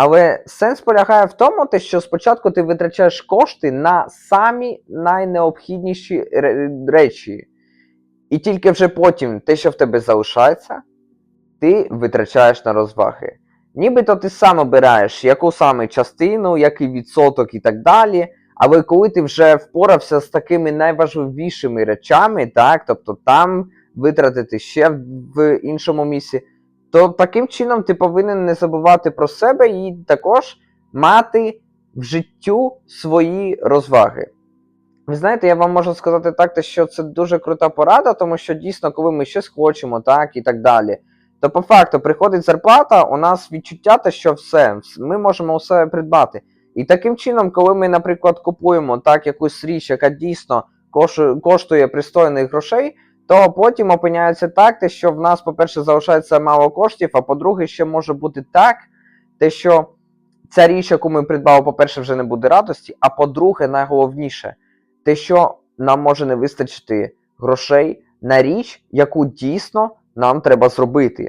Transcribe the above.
Але сенс полягає в тому, що спочатку ти витрачаєш кошти на самі найнеобхідніші речі. І тільки вже потім те, що в тебе залишається, ти витрачаєш на розваги. Нібито ти сам обираєш, яку саме частину, який відсоток і так далі. Але коли ти вже впорався з такими найважливішими речами, так, тобто там витратити ще в іншому місці, то таким чином ти повинен не забувати про себе і також мати в життю свої розваги. Ви знаєте, я вам можу сказати так, що це дуже крута порада, тому що дійсно, коли ми щось хочемо, так і так далі, то по факту приходить зарплата, у нас відчуття, те, що все, ми можемо все придбати. І таким чином, коли ми, наприклад, купуємо так якусь річ, яка дійсно коштує пристойних грошей, то потім опиняється так, те, що в нас, по-перше, залишається мало коштів, а по-друге, ще може бути так, те, що ця річ, яку ми придбали, по-перше, вже не буде радості, а по-друге, найголовніше, те, що нам може не вистачити грошей на річ, яку дійсно нам треба зробити.